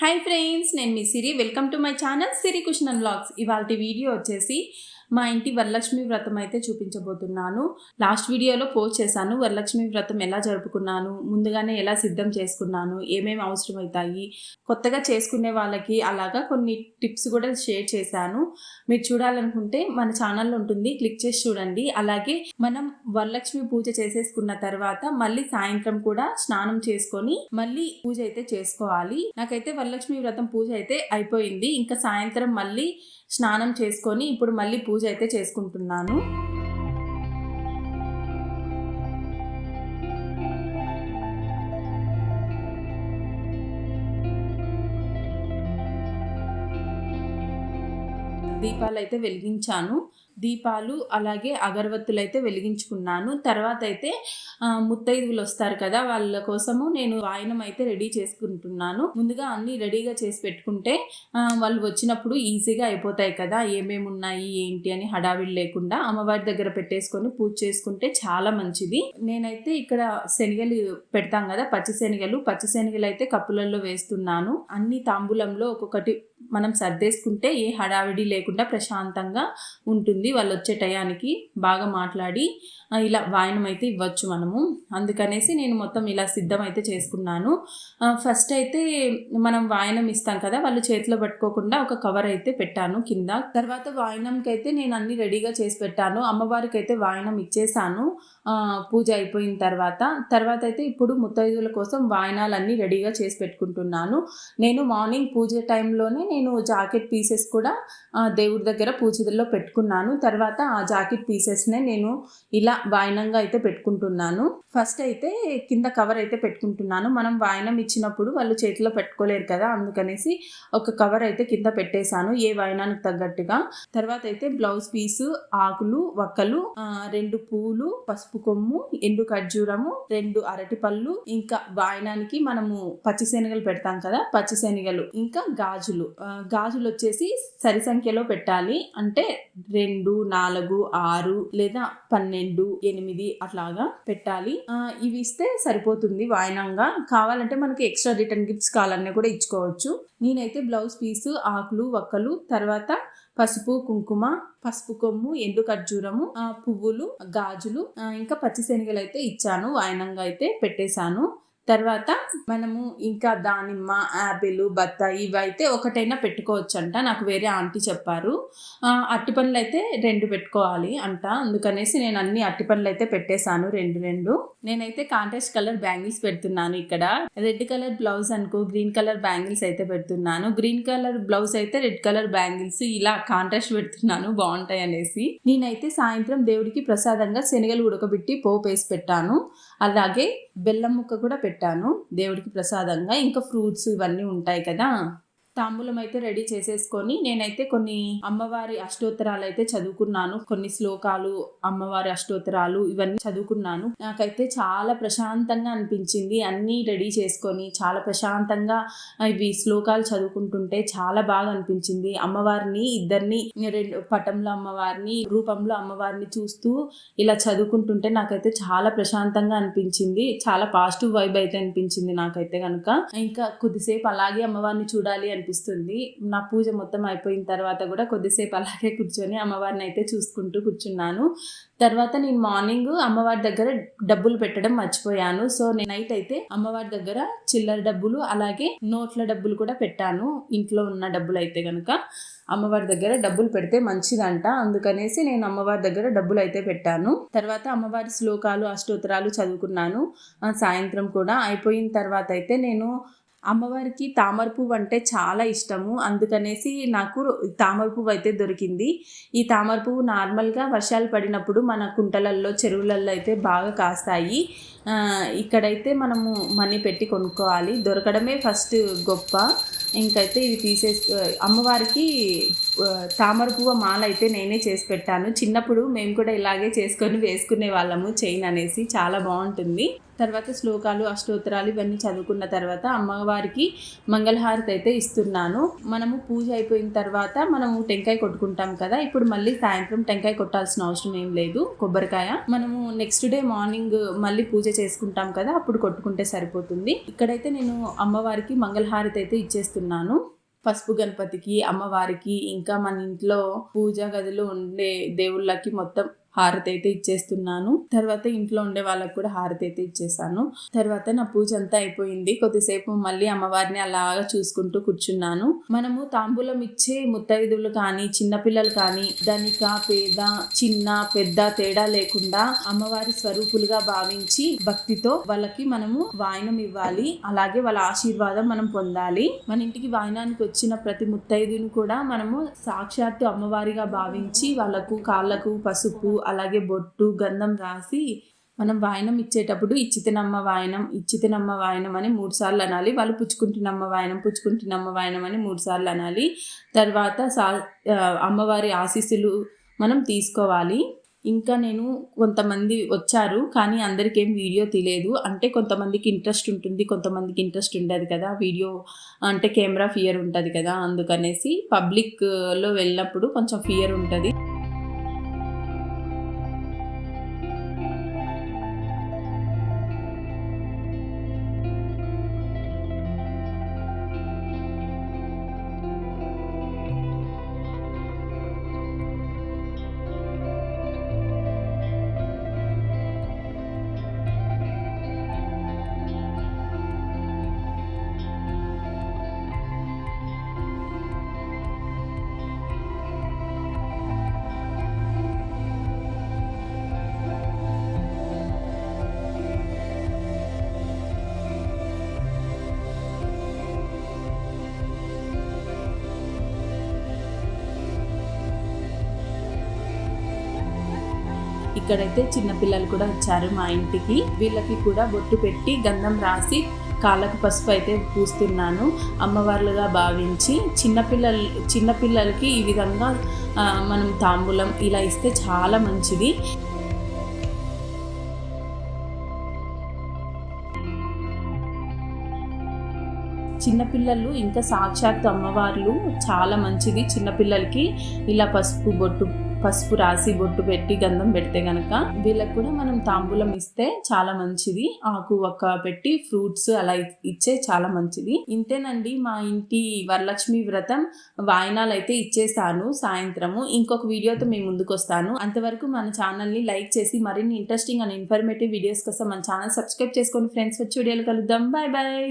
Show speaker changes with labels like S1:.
S1: Hi friends నేను మీ Siri. Welcome to my channel Siri cushion blogs ఇవాళ video వచ్చేసి మా ఇంటి వరలక్ష్మి వ్రతం అయితే చూపించబోతున్నాను. లాస్ట్ వీడియోలో పోస్ట్ చేశాను. వరలక్ష్మి వ్రతం ఎలా జరుపుకున్నాను ముందుగానే ఎలా సిద్ధం చేసుకున్నాను ఏమేమి అవసరం అవుతాయి కొత్తగా చేసుకునే వాళ్ళకి అలాగా కొన్ని టిప్స్ కూడా షేర్ చేశాను. మీరు చూడాలనుకుంటే మన ఛానల్లో ఉంటుంది. క్లిక్ చేసి చూడండి. అలాగే మనం వరలక్ష్మి పూజ చేసేసుకున్న తర్వాత మళ్ళీ సాయంత్రం కూడా స్నానం చేసుకొని మళ్ళీ పూజ అయితే చేసుకోవాలి. నాకైతే వరలక్ష్మి వ్రతం పూజ అయితే అయిపోయింది. ఇంకా సాయంత్రం మళ్ళీ స్నానం చేసుకొని ఇప్పుడు మళ్ళీ పూజ అయితే చేసుకుంటున్నాను. దీపాలు అయితే వెలిగించాను. దీపాలు అలాగే అగరబత్తులు అయితే వెలిగించుకున్నాను. తర్వాత అయితే ముత్తైదువులు వస్తారు కదా వాళ్ళ కోసము నేను వాయనం అయితే రెడీ చేసుకుంటున్నాను. ముందుగా అన్ని రెడీగా చేసి పెట్టుకుంటే వాళ్ళు వచ్చినప్పుడు ఈజీగా అయిపోతాయి కదా ఏమేమి ఉన్నాయి ఏంటి అని హడావిడి లేకుండా అమ్మవారి దగ్గర పెట్టేసుకొని పూజ చేసుకుంటే చాలా మంచిది. నేనైతే ఇక్కడ శనగలు పెడతాం కదా పచ్చి శనగలు. పచ్చి శనగలు అయితే కప్పులలో వేస్తున్నాను. అన్ని తాంబూలంలో ఒక్కొక్కటి మనం సర్దేసుకుంటే ఏ హడావిడి లేకుండా ప్రశాంతంగా ఉంటుంది. వాళ్ళు వచ్చే టయానికి బాగా మాట్లాడి ఇలా వాయనం అయితే ఇవ్వచ్చు మనము. అందుకనేసి నేను మొత్తం ఇలా సిద్ధం అయితే చేసుకున్నాను ఫస్ట్ అయితే మనం వాయనం ఇస్తాం కదా వాళ్ళు చేతిలో పట్టుకోకుండా ఒక కవర్ అయితే పెట్టాను కింద. తర్వాత వాయనంకి అయితే నేను అన్ని రెడీగా చేసి పెట్టాను. అమ్మవారికి అయితే వాయనం ఇచ్చేసాను. పూజ అయిపోయిన తర్వాత. తర్వాత అయితే ఇప్పుడు ముత్తైదుల కోసం వాయనాలన్నీ రెడీగా చేసి పెట్టుకుంటున్నాను. నేను మార్నింగ్ పూజ టైంలోనే నేను జాకెట్ పీసెస్ కూడా దేవుడి దగ్గర పూజలో పెట్టుకున్నాను. తర్వాత ఆ జాకెట్ పీసెస్నే నేను ఇలా వాయనంగా అయితే పెట్టుకుంటున్నాను. ఫస్ట్ అయితే కింద కవర్ అయితే పెట్టుకుంటున్నాను. మనం వాయనం ఇచ్చినప్పుడు వాళ్ళు చేతిలో పెట్టుకోలేరు కదా అందుకనేసి ఒక కవర్ అయితే కింద పెట్టేశాను ఏ వాయనానికి తగ్గట్టుగా. తర్వాత అయితే బ్లౌజ్ పీసు ఆకులు వక్కలు రెండు పూలు పసుపు కొమ్ము ఎండు ఖర్జూరము రెండు అరటి పళ్ళు ఇంకా వాయనానికి మనము పచ్చిశనగలు పెడతాం కదా పచ్చిశనగలు ఇంకా గాజులు. గాజులు వచ్చేసి సరి సంఖ్యలో పెట్టాలి. అంటే రెండు నాలుగు ఆరు లేదా పన్నెండు ఎనిమిది అట్లాగా పెట్టాలి. ఇవి ఇస్తే సరిపోతుంది వాయనంగా. కావాలంటే మనకి ఎక్స్ట్రా రిటర్న్ గిఫ్ట్స్ కావాలన్నా కూడా ఇచ్చుకోవచ్చు. నేనైతే బ్లౌజ్ పీసు ఆకులు వక్కలు తర్వాత పసుపు కుంకుమ పసుపు కొమ్ము ఎండు ఖర్జూరము పువ్వులు గాజులు ఇంకా పచ్చిశనగలు అయితే ఇచ్చాను. వాయనంగా అయితే పెట్టేశాను. తర్వాత మనము ఇంకా దానిమ్మ యాపిల్ బత్తాయి ఇవైతే ఒకటైనా పెట్టుకోవచ్చు అంట నాకు వేరే ఆంటీ చెప్పారు. అట్టి పనులు అయితే రెండు పెట్టుకోవాలి అంట. అందుకనేసి నేను అన్ని అట్టి పనులు అయితే పెట్టేశాను రెండు రెండు. నేనైతే కాంట్రాస్ట్ కలర్ బ్యాంగిల్స్ పెడుతున్నాను ఇక్కడ. రెడ్ కలర్ బ్లౌజ్ అనుకో గ్రీన్ కలర్ బ్యాంగిల్స్ అయితే పెడుతున్నాను. గ్రీన్ కలర్ బ్లౌజ్ అయితే రెడ్ కలర్ బ్యాంగిల్స్ ఇలా కాంట్రాస్ట్ పెడుతున్నాను. బాగుంటాయి అనేసి. నేనైతే సాయంత్రం దేవుడికి ప్రసాదంగా శనగలు ఉడకబెట్టి పోపు వేసి పెట్టాను. అలాగే బెల్లం ముక్క కూడా పెట్టాను. దేవుడికి ప్రసాదంగా. ఇంకా ఫ్రూట్స్ ఇవన్నీ ఉంటాయి కదా. తాంబూలం అయితే రెడీ చేసేసుకొని నేనైతే కొన్ని అమ్మవారి అష్టోత్తరాలు అయితే చదువుకున్నాను. కొన్ని శ్లోకాలు అమ్మవారి అష్టోత్తరాలు ఇవన్నీ చదువుకున్నాను. నాకైతే చాలా ప్రశాంతంగా అనిపించింది. అన్నీ రెడీ చేసుకొని చాలా ప్రశాంతంగా ఇవి శ్లోకాలు చదువుకుంటుంటే చాలా బాగా అనిపించింది. అమ్మవారిని ఇద్దరిని రెండు పటంలో అమ్మవారిని రూపంలో అమ్మవారిని చూస్తూ ఇలా చదువుకుంటుంటే నాకైతే చాలా ప్రశాంతంగా అనిపించింది. చాలా పాజిటివ్ వైబ్ అయితే అనిపించింది నాకైతే కనుక ఇంకా కొద్దిసేపు అలాగే అమ్మవారిని చూడాలి అని అనిపిస్తుంది. నా పూజ మొత్తం అయిపోయిన తర్వాత కూడా కొద్దిసేపు అలాగే కూర్చొని అమ్మవారిని అయితే చూసుకుంటూ కూర్చున్నాను. తర్వాత నేను మార్నింగ్ అమ్మవారి దగ్గర డబ్బులు పెట్టడం మర్చిపోయాను. సో నేను నైట్ అయితే అమ్మవారి దగ్గర చిల్లర డబ్బులు అలాగే నోట్ల డబ్బులు కూడా పెట్టాను. ఇంట్లో ఉన్న డబ్బులు అయితే కనుక అమ్మవారి దగ్గర డబ్బులు పెడితే మంచిదంట. అందుకనేసి నేను అమ్మవారి దగ్గర డబ్బులు అయితే పెట్టాను. తర్వాత అమ్మవారి శ్లోకాలు అష్టోత్తరాలు చదువుకున్నాను. సాయంత్రం కూడా అయిపోయిన తర్వాత అయితే నేను అమ్మవారికి తామర పువ్వు అంటే చాలా ఇష్టము. అందుకనేసి నాకు తామర పువ్వు అయితే దొరికింది. ఈ తామర పువ్వు నార్మల్గా వర్షాలు పడినప్పుడు మన కుంటలల్లో చెరువులలో అయితే బాగా కాస్తాయి. ఇక్కడైతే మనము మనీ పెట్టి కొనుక్కోవాలి. దొరకడమే ఫస్ట్ గొప్ప. ఇంకైతే ఇవి తీసేసి అమ్మవారికి తామర పువ్వు మాల అయితే నేనే చేసి పెట్టాను. చిన్నప్పుడు మేము కూడా ఇలాగే చేసుకొని వేసుకునే వాళ్ళము చైన్ అనేసి చాలా బాగుంటుంది. తర్వాత శ్లోకాలు అష్టోత్తరాలు ఇవన్నీ చదువుకున్న తర్వాత అమ్మవారికి మంగళహారతి అయితే ఇస్తున్నాను. మనము పూజ అయిపోయిన తర్వాత మనము టెంకాయ కొట్టుకుంటాం కదా ఇప్పుడు మళ్ళీ సాయంత్రం టెంకాయ కొట్టాల్సిన అవసరం ఏం లేదు కొబ్బరికాయ. మనము నెక్స్ట్ డే మార్నింగ్ మళ్ళీ పూజ చేసుకుంటాం కదా అప్పుడు కొట్టుకుంటే సరిపోతుంది. ఇక్కడైతే నేను అమ్మవారికి మంగళహారతి అయితే ఇచ్చేస్తున్నాను. పసుపు గణపతికి అమ్మవారికి ఇంకా మన ఇంట్లో పూజా గదిలో ఉండే దేవుళ్ళకి మొత్తం హారతి అయితే ఇచ్చేస్తున్నాను. తర్వాత ఇంట్లో ఉండే వాళ్ళకి కూడా హారతి అయితే ఇచ్చేసాను. తర్వాత నా పూజ అంతా అయిపోయింది. కొద్దిసేపు మళ్ళీ అమ్మవారిని అలాగా చూసుకుంటూ కూర్చున్నాను. మనము తాంబూలం ఇచ్చే ముత్తైదువులు కానీ చిన్నపిల్లలు కానీ ధనిక పేద చిన్న పెద్ద తేడా లేకుండా అమ్మవారి స్వరూపులుగా భావించి భక్తితో వాళ్ళకి మనము వాయనం ఇవ్వాలి. అలాగే వాళ్ళ ఆశీర్వాదం మనం పొందాలి. మన ఇంటికి వాయనానికి వచ్చిన ప్రతి ముత్తైదుని కూడా మనము సాక్షాత్తు అమ్మవారిగా భావించి వాళ్ళకు కాళ్ళకు పసుపు అలాగే బొట్టు గంధం రాసి మనం వాయనం ఇచ్చేటప్పుడు ఇచ్చితినమ్మ వాయనం ఇచ్చితినమ్మ వాయనం అని మూడు సార్లు అనాలి. వాళ్ళు పుచ్చుకుంటున్నమ్మ వాయనం పుచ్చుకుంటున్నమ్మ వాయనం అని మూడు సార్లు అనాలి. తర్వాత సా అమ్మవారి ఆశీస్సులు మనం తీసుకోవాలి. ఇంకా నేను కొంతమంది వచ్చారు కానీ అందరికీ ఏం వీడియో తెలియదు అంటే కొంతమందికి ఇంట్రెస్ట్ ఉంటుంది కొంతమందికి ఇంట్రెస్ట్ ఉండదు కదా. వీడియో అంటే కెమెరా ఫియర్ ఉంటుంది కదా అందుకనేసి పబ్లిక్లో వెళ్ళినప్పుడు కొంచెం ఫియర్ ఉంటుంది. ఇక్కడైతే చిన్నపిల్లలు కూడా వచ్చారు మా ఇంటికి. వీళ్ళకి కూడా బొట్టు పెట్టి గంధం రాసి కాళ్ళకు పసుపు అయితే పూస్తున్నాను. అమ్మవార్లుగా భావించి చిన్నపిల్లలు చిన్నపిల్లలకి ఈ విధంగా మనం తాంబూలం ఇలా ఇస్తే చాలా మంచిది. చిన్నపిల్లలు ఇంకా సాక్షాత్ అమ్మవార్లు చాలా మంచిది. చిన్నపిల్లలకి ఇలా పసుపు బొట్టు పసుపు రాసి బొట్టు పెట్టి గంధం పెడితే గనక వీళ్ళకి కూడా మనం తాంబూలం ఇస్తే చాలా మంచిది. ఆకు ఒక్క పెట్టి ఫ్రూట్స్ అలా ఇచ్చే చాలా మంచిది. ఇంతేనండి మా ఇంటి వరలక్ష్మి వ్రతం వాయినాలు అయితే ఇచ్చేసాను సాయంత్రము. ఇంకొక వీడియోతో మేము ముందుకు వస్తాను. అంతవరకు మన ఛానల్ని లైక్ చేసి మరిన్ని ఇంట్రెస్టింగ్ అండ్ ఇన్ఫర్మేటివ్ వీడియోస్ కోసం మన ఛానల్ సబ్స్క్రైబ్ చేసుకొని ఫ్రెండ్స్ వచ్చి వీడియోలు కలుద్దాం. Bye bye.